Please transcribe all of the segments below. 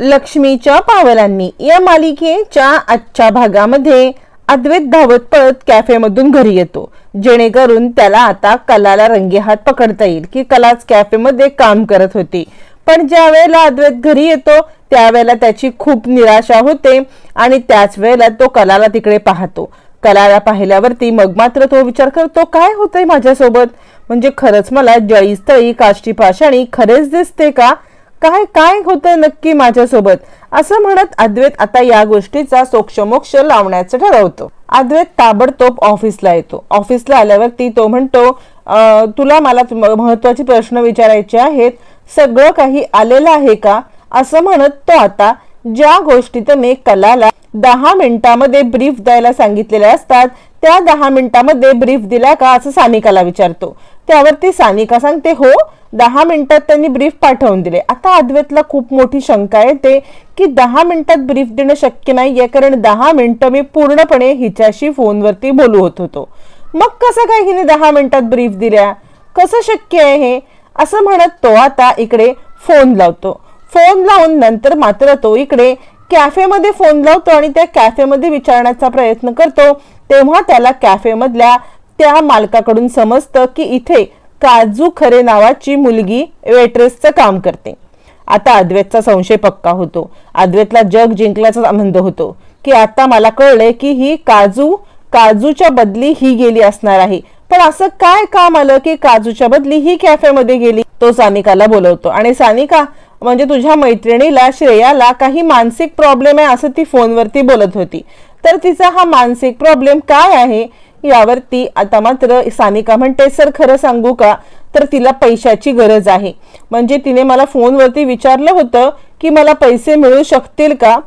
लक्ष्मीच्या पावलांनी या मालिकेच्या आजच्या भागामध्ये अद्वैत धावत पळत कॅफेमधून घरी येतो. जेणेकरून त्याला आता कलाला रंगे हात पकडता येईल की कलाच कॅफेमध्ये काम करत होती. पण ज्या वेळेला अद्वैत घरी येतो त्यावेळेला त्याची खूप निराशा होते आणि त्याच वेळेला तो कलाला तिकडे पाहतो. कलाला पाहिल्यावरती मग मात्र तो विचार करतो काय होतंय माझ्यासोबत? म्हणजे खरंच मला जळीस्थळी काष्टी पाषाणी खरेच दिसते का? काय काय होतंय नक्की माझ्यासोबत? असं म्हणत अद्वैत आता या गोष्टीचा सोक्षमोक्ष लावण्याचं ठरवतो. अद्वैत ताबडतोब ऑफिसला येतो. ऑफिसला आल्यावरती तो म्हणतो तुला मला महत्त्वाचे प्रश्न विचारायचे आहेत. सगळं काही आलेलं आहे का? असं म्हणत तो आता ज्या गोष्टीत मी कलाला दहा मिनिटामध्ये ब्रीफ द्यायला सांगितलेल्या असतात त्या दहा मिनिटामध्ये ब्रीफ दिला का असं सानिकाला विचारतो. त्यावरती सानिका सांगते हो दहा मिनिटात त्यांनी ब्रीफ पाठवून दिले. आता अद्वैतला खूप मोठी शंका येते की दहा मिनिटात ब्रीफ देणं शक्य नाहीये कारण दहा मिनिटं मी पूर्णपणे हिच्याशी फोनवरती बोलू होत होतो. मग कसं काय हिने दहा मिनिटात ब्रीफ दिल्या? कसं शक्य आहे हे? असं म्हणत तो आता इकडे फोन लावतो. फोन लावून नंतर मात्र तो इकडे कॅफेमध्ये फोन लावतो आणि त्या कॅफेमध्ये विचारण्याचा प्रयत्न करतो. तेव्हा त्याला कॅफेमधल्या त्या मालकाकडून समजतं की इथे काजू खरे नावाची मुलगी वेट्रेसचं काम करते. आता अद्वैतचा संशय पक्का होतो. अद्वैतला जग जिंकल्याचा आनंद होतो. की आता मला कळलंय की ही काजू काजूच्या बदली ही गेली असणार आहे. पण असं काय काम आलं की काजूच्या बदली ही कॅफेमध्ये गेली? तो सानिकाला बोलवतो. आणि सानिका म्हणजे तुझ्या मैत्रिणीला श्रेयाला काही मानसिक प्रॉब्लेम आहे असं ती फोनवरती बोलत होती. तर तिचा हा मानसिक प्रॉब्लेम काय आहे? यावरती आता मात्र सानिका म्हणते सर खरं सांगू का? तर तिला पैशाची गरज आहे. म्हणजे तिने मला फोनवरती विचारलं होतं की मला पैसे मिळू शकतील का?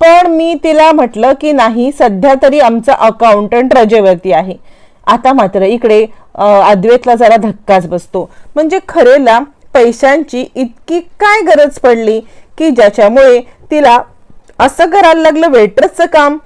पण मी तिला म्हटलं की नाही सध्या तरी आमचा अकाउंटंट रजेवरती आहे. आता मात्र इकडे अं, अद्वैतला जरा धक्काच बसतो. म्हणजे खरेला पैशांची इतकी काय गरज पडली की ज्याच्यामुळे तिला असं करायला लागलं वेटरचं काम?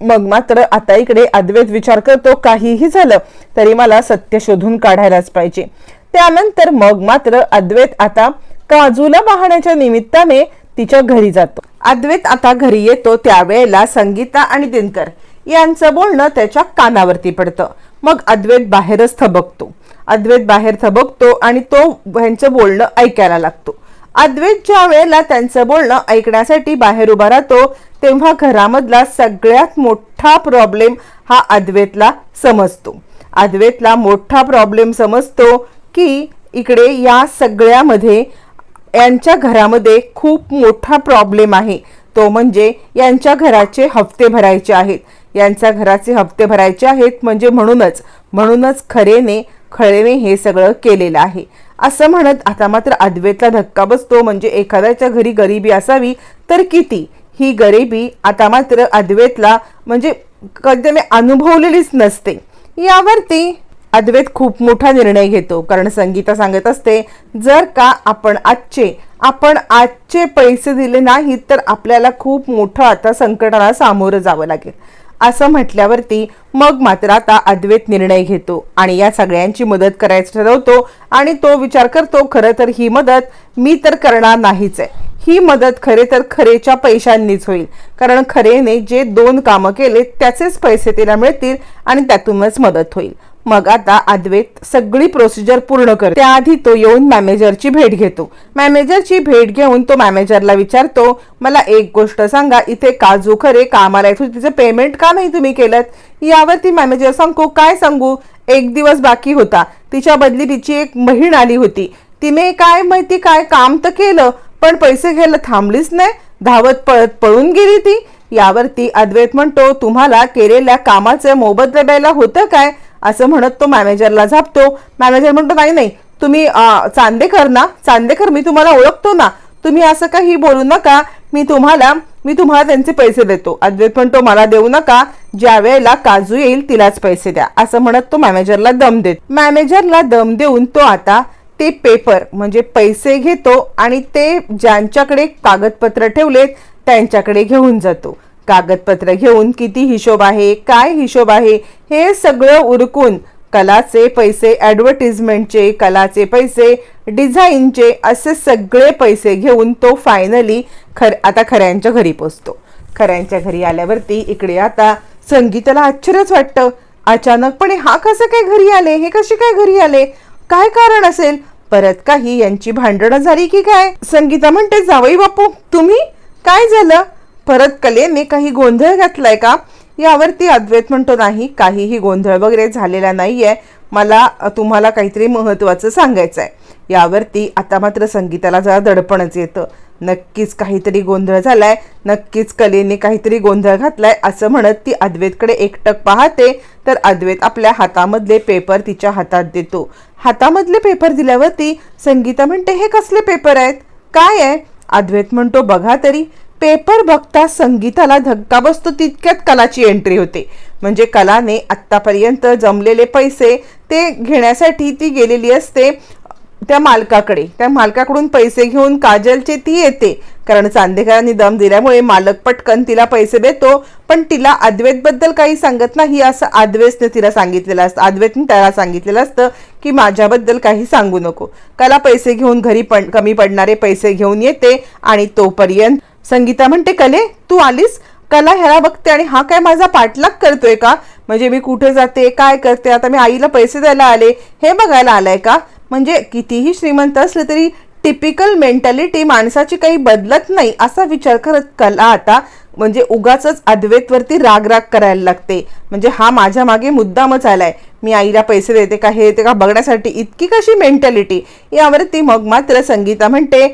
मग मात्र आता इकडे अद्वैत विचार करतो काहीही झालं तरी मला सत्य शोधून काढायलाच पाहिजे. त्यानंतर मग मात्र अद्वैत आता काजूला पाहण्याच्या निमित्ताने तिच्या घरी जातो. अद्वैत आता घरी येतो त्यावेळेला संगीता आणि दिनकर यांचं बोलणं त्याच्या कानावरती पडतं. मग अद्वैत बाहेरच थबकतो. अद्वैत बाहेर थबकतो आणि तो ह्यांचं बोलणं ऐकायला लागतो. अद्वैत ज्या वेळेला त्यांचं बोलणं ऐकण्यासाठी बाहेर उभा राहतो तेव्हा घरामधला सगळ्यात मोठा प्रॉब्लेम हा अद्वैतला समजतो. अद्वैतला मोठा प्रॉब्लेम समजतो की इकडे या सगळ्यामध्ये यांच्या घरामध्ये खूप मोठा प्रॉब्लेम आहे. तो म्हणजे यांच्या घराचे हप्ते भरायचे आहेत. यांच्या घराचे हप्ते भरायचे आहेत म्हणजे म्हणूनच म्हणूनच खरेने खळेने हे सगळं केलेलं आहे. असं म्हणत आता मात्र अद्वैतला धक्का बसतो. म्हणजे एखाद्याच्या घरी गरिबी असावी तर किती? ही गरिबी आता मात्र अद्वैतला म्हणजे कधी त्याने अनुभवलेलीच नसते. यावरती अद्वैत खूप मोठा निर्णय घेतो. कारण संगीता सांगत असते जर का आपण आजचे आपण आजचे पैसे दिले नाहीत तर आपल्याला खूप मोठं आता संकटाला सामोरं जावं लागेल. असं म्हटल्यावरती मग मात्र आता अद्वैत निर्णय घेतो आणि या सगळ्यांची मदत करायचं ठरवतो आणि तो विचार करतो खरं तर ही मदत मी तर करणार नाहीच आहे. ही मदत खरे तर खरेच्या पैशांनीच होईल. कारण खरेने जे दोन कामं केले त्याचेच पैसे तिला मिळतील आणि त्यातूनच मदत होईल. मग आता अद्वैत सगळी प्रोसिजर पूर्ण कर त्याआधी तो येऊन मॅनेजरची भेट घेतो. मॅनेजरची भेट घेऊन तो मॅनेजरला विचारतो मला एक गोष्ट सांगा इथे काजू खरे कामाला येत तिचं पेमेंट का नाही तुम्ही केलं यावरती मॅनेजर सांगू काय सांगू? एक दिवस बाकी होता. तिच्या बदली तिची एक बहीण आली होती. तिने काय माहिती काय काम तर केलं पण पैसे घ्यायला थांबलीच नाही. धावत पळत पळून गेली ती. यावरती अद्वैत म्हणतो तुम्हाला केलेल्या कामाचं मोबदला द्यायला होतं काय? असं म्हणत तो मॅनेजरला झापतो. मॅनेजर म्हणतो नाही नाही तुम्ही चांदेकर ना चांदेकर मी तुम्हाला ओळखतो ना तुम्ही असं काही बोलू नका. मी तुम्हाला मी तुम्हाला त्यांचे पैसे देतो. अद्वैत तो मला देऊ नका. ज्या वेळेला काजू येईल तिलाच पैसे द्या. असं म्हणत तो मॅनेजरला दम देत. मॅनेजरला दम देऊन तो आता ते पेपर म्हणजे पैसे घेतो आणि ते ज्यांच्याकडे कागदपत्र ठेवलेत त्यांच्याकडे घेऊन जातो. कागदपत्र घेऊन किती हिशोब आहे काय हिशोब आहे हे सगळं उरकून कलाचे पैसे ॲडव्हर्टिजमेंटचे कलाचे पैसे डिझाईनचे असे सगळे पैसे घेऊन तो फायनली खर आता खऱ्यांच्या घरी पोचतो. खऱ्यांच्या घरी आल्यावरती इकडे आता संगीताला आश्चर्यच वाटतं. अचानकपणे हा कसं काय घरी आले हे कसे काय घरी आले काय कारण असेल? परत काही यांची भांडणं झाली की काय? संगीता म्हणते जावई बापू तुम्ही? काय झालं? परत कलेने काही गोंधळ घातलाय का? यावरती अद्वैत म्हणतो नाही काहीही गोंधळ वगैरे झालेला नाही आहे मला तुम्हाला काहीतरी महत्त्वाचं सांगायचं आहे यावरती आता मात्र संगीताला जरा दडपणच येतं. नक्कीच काहीतरी गोंधळ झालाय नक्कीच कलेने काहीतरी गोंधळ घातलाय असं म्हणत ती अद्वैतकडे एकटक पाहते. तर अद्वैत आपल्या हातामधले पेपर तिच्या हातात देतो. हातामधले पेपर दिल्यावरती संगीता म्हणते हे कसले पेपर आहेत? काय आहे? अद्वैत म्हणतो बघा तरी. पेपर बघता संगीताला धक्का बसतो तितक्यात कलाची एंट्री होते. म्हणजे कलाने आत्तापर्यंत जमलेले पैसे ते घेण्यासाठी ती गेलेली असते त्या मालकाकडे. त्या मालकाकडून पैसे घेऊन काजलचे ती येते. कारण चांदेकरांनी दम दिल्यामुळे मालक पटकन तिला पैसे देतो पण तिला अद्वैतबद्दल काही सांगत नाही असं अद्वैतने तिला सांगितलेलं असतं. अद्वैतने त्याला सांगितलेलं असतं की माझ्याबद्दल काही सांगू नको. कला पैसे घेऊन घरी पण कमी पडणारे पैसे घेऊन येते आणि तोपर्यंत संगीता म्हणते कले तू आलीस? कला ह्याला बघते आणि हा काय माझा पाठलाग करतोय का? म्हणजे मी कुठे जाते? काय करते? आता मी आईला पैसे द्यायला आले. हे बघायला आलाय का? म्हणजे कितीही श्रीमंत असले तरी टिपिकल मेंटॅलिटी माणसाची काही बदलत नाही असा विचार करत कला आता म्हणजे उगाच अद्वैतवरती राग राग करायला लागते. म्हणजे हा माझ्या मागे मुद्दामच आलाय. मी आईला पैसे देते का हे येते का? बघण्यासाठी इतकी कशी मेंटॅलिटी? यावरती मग मात्र संगीता म्हणते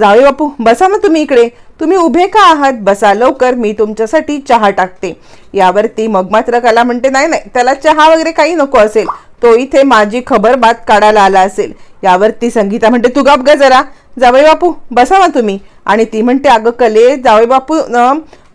जावे बापू बसा मग तुम्ही इकडे. तुम्ही उभे का आहात? बसा लवकर मी तुमच्यासाठी चहा टाकते. यावरती मग मात्र कला म्हणते नाही नाही त्याला चहा वगैरे काही नको असेल. तो इथे माझी खबर बात काढायला आला असेल. यावरती संगीता म्हणते तू गप ग जरा. जावई बापू बसावा तुम्ही. आणि ती म्हणते अगं कले जावई बापू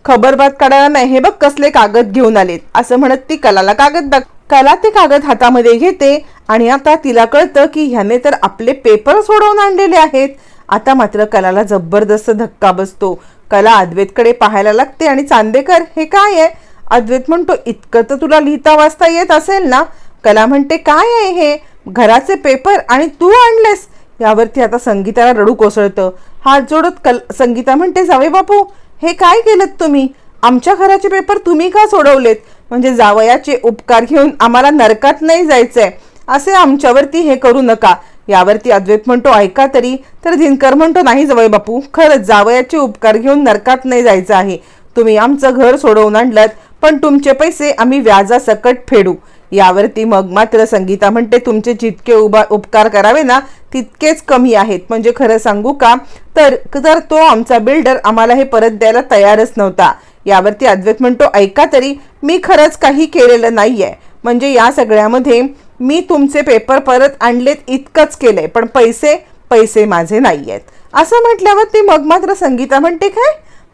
खबर बात काढायला नाही. हे बघ कसले कागद घेऊन आलेत. असं म्हणत ती कलाला कागद दाख कला ते कागद हातामध्ये घेते. आणि आता तिला कळतं की ह्याने तर आपले पेपर सोडवून आणलेले आहेत. आता मात्र कलाला जबरदस्त धक्का बसतो. कला अद्वैतकडे पाहायला लागते आणि चांदेकर हे काय आहे? अद्वैत म्हणतो इतकं तर तुला लिहिता वाचता येत असेल ना? कला म्हणते काय आहे हे? घराचे पेपर आणि तू आणलेस? यावरती आता संगीताला रडू कोसळतं. हात जोडत कल संगीता म्हणते जावे बापू हे काय केलं तुम्ही? आमच्या घराचे पेपर तुम्ही का सोडवलेत? म्हणजे जावयाचे उपकार घेऊन आम्हाला नरकात नाही जायचंय. असे आमच्यावरती हे करू नका. यावरती अद्वैत म्हणतो ऐका तरी. तर दिनकर म्हणतो नाही जवळ बापू खरंच जावयाचे उपकार घेऊन नरकात नाही जायचं आहे. तुम्ही आमचं घर सोडवून आणलं पण तुमचे पैसे आम्ही व्याजासकट फेडू. यावरती मग मात्र संगीता म्हणते तुमचे जितके उभा उपकार करावे ना तितकेच कमी आहेत. म्हणजे खरं सांगू का? तर तर तो आमचा बिल्डर आम्हाला हे परत द्यायला तयारच नव्हता. यावरती अद्वैत म्हणतो ऐका तरी मी खरंच काही केलेलं नाही आहे म्हणजे या सगळ्यामध्ये मी तुमचे पेपर परत आणलेत इतकंच केलंय पण पैसे पैसे माझे नाही आहेत असं म्हटल्यावर ती मग मात्र संगीता म्हणते काय?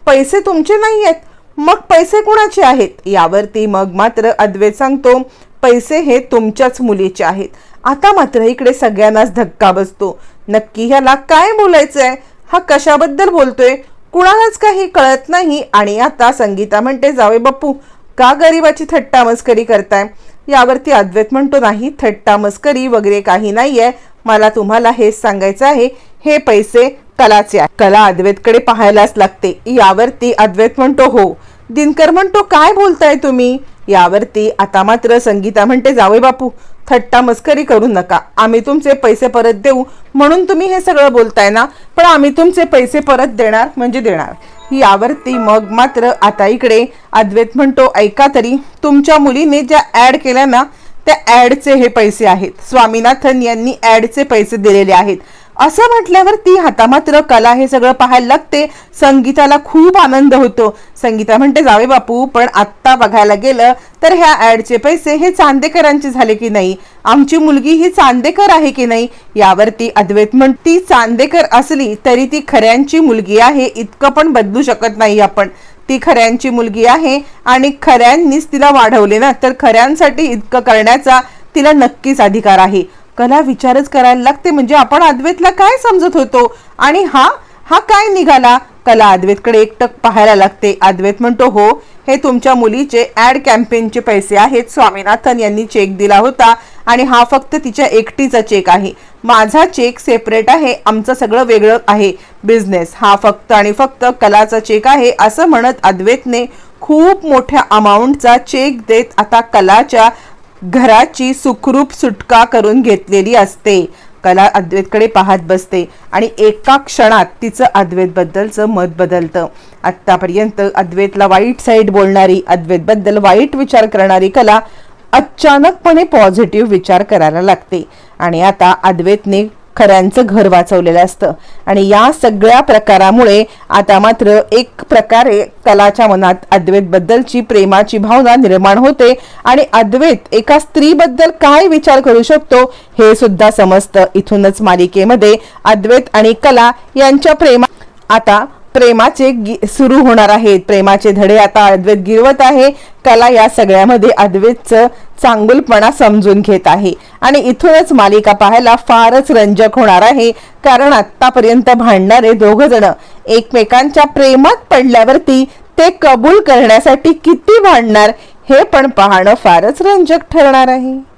पैसे तुमचे नाही आहेत मग पैसे कोणाचे आहेत? यावरती मग मात्र अद्वैत सांगतो पैसे हे तुमच्याच मुलीचे आहेत. आता मात्र इकडे सगळ्यांनाच धक्का बसतो. नक्की ह्याला काय बोलायचं आहे हा कशाबद्दल बोलतोय? कुणालाच काही कळत नाही. आणि आता संगीता म्हणते जावे बाप्पू का गरिबाची थट्टा मस्करी करताय? यावरती अद्वैत म्हणतो नाही थट्टा मस्करी वगैरे काही नाहीये. मला तुम्हाला हेच सांगायचं आहे हे पैसे कलाचे आहे. कला अद्वैतकडे पाहायलाच लागते. यावरती अद्वैत म्हणतो हो. दिनकर म्हणतो काय बोलताय तुम्ही? यावरती आता मात्र संगीता म्हणते जावे बापू थट्टा मस्करी करू नका. आम्ही तुमचे पैसे परत देऊ म्हणून तुम्ही हे सगळं बोलताय ना? पण आम्ही तुमचे पैसे परत देणार म्हणजे देणार. यावरती मग मात्र आता इकडे अद्वैत म्हणतो ऐका तरी तुमच्या मुलीने ज्या ऍड केल्या ना त्या ॲडचे हे पैसे आहेत. स्वामीनाथन यांनी ॲडचे पैसे दिलेले आहेत. असं म्हटल्यावर ती हाता मात्र कला हे सगळं पाहायला लागते. संगीताला खूप आनंद होतो. संगीता म्हणते जावे बापू पण आत्ता बघायला गेलं तर ह्या ॲडचे पैसे हे चांदेकरांचे झाले की नाही? आमची मुलगी ही चांदेकर आहे की नाही? यावरती अद्वैत म्हण ती चांदेकर असली तरी ती खऱ्यांची मुलगी आहे. इतकं पण बदलू शकत नाही आपण. ती खऱ्यांची मुलगी आहे आणि खऱ्यांनीच तिला वाढवले ना तर खऱ्यांसाठी इतकं करण्याचा तिला नक्कीच अधिकार आहे. कला विचारच करायला लागते. म्हणजे आपण अद्वैतला काय समजत होतो? आणि हा हा काय निघाला? कला अद्वैतकडे एकटक पाहायला लागते. अद्वैत म्हणतो हो हे तुमच्या मुलीचे ॲड कॅम्पेनचे पैसे आहेत. स्वामीनाथन यांनी चेक दिला होता आणि हा फक्त तिच्या एकटीचा चेक आहे. माझा चेक सेपरेट आहे. आमचं सगळं वेगळं आहे. बिझनेस हा फक्त आणि फक्त कलाचा चेक आहे असं म्हणत अद्वैतने खूप मोठ्या अमाऊंटचा चेक देत आता कलाच्या घराची सुखरूप सुटका करून घेतलेली असते. कला अद्वैतकडे पाहत बसते आणि एका क्षणात तिचं अद्वैतबद्दलचं मत बदलतं. आत्तापर्यंत अद्वैतला वाईट साईड बोलणारी अद्वैतबद्दल वाईट विचार करणारी कला अचानकपणे पॉझिटिव्ह विचार करायला लागते. आणि आता अद्वैतने खऱ्यांचं घर वाचवलेलं असतं. आणि या सगळ्या प्रकारामुळे आता मात्र एक प्रकारे कलाच्या मनात अद्वैतबद्दलची प्रेमाची भावना निर्माण होते. आणि अद्वैत एका स्त्रीबद्दल काय विचार करू शकतो हे सुद्धा समजतं. इथूनच मालिकेमध्ये अद्वैत आणि कला यांच्या प्रेमा आता प्रेमाचे गी- सुरू होणार आहेत. प्रेमाचे धडे आता अद्वैत गिरवत आहे. कला या सगळ्यामध्ये अद्वैतचं चांगुलपणा समजून घेत आहे. आणि इथूनच मालिका पाहायला फारच रंजक होणार आहे. कारण आत्तापर्यंत भांडणारे दोघं जण एकमेकांच्या प्रेमात पडल्यावरती ते कबूल करण्यासाठी किती भांडणार हे पण पाहणं फारच रंजक ठरणार आहे.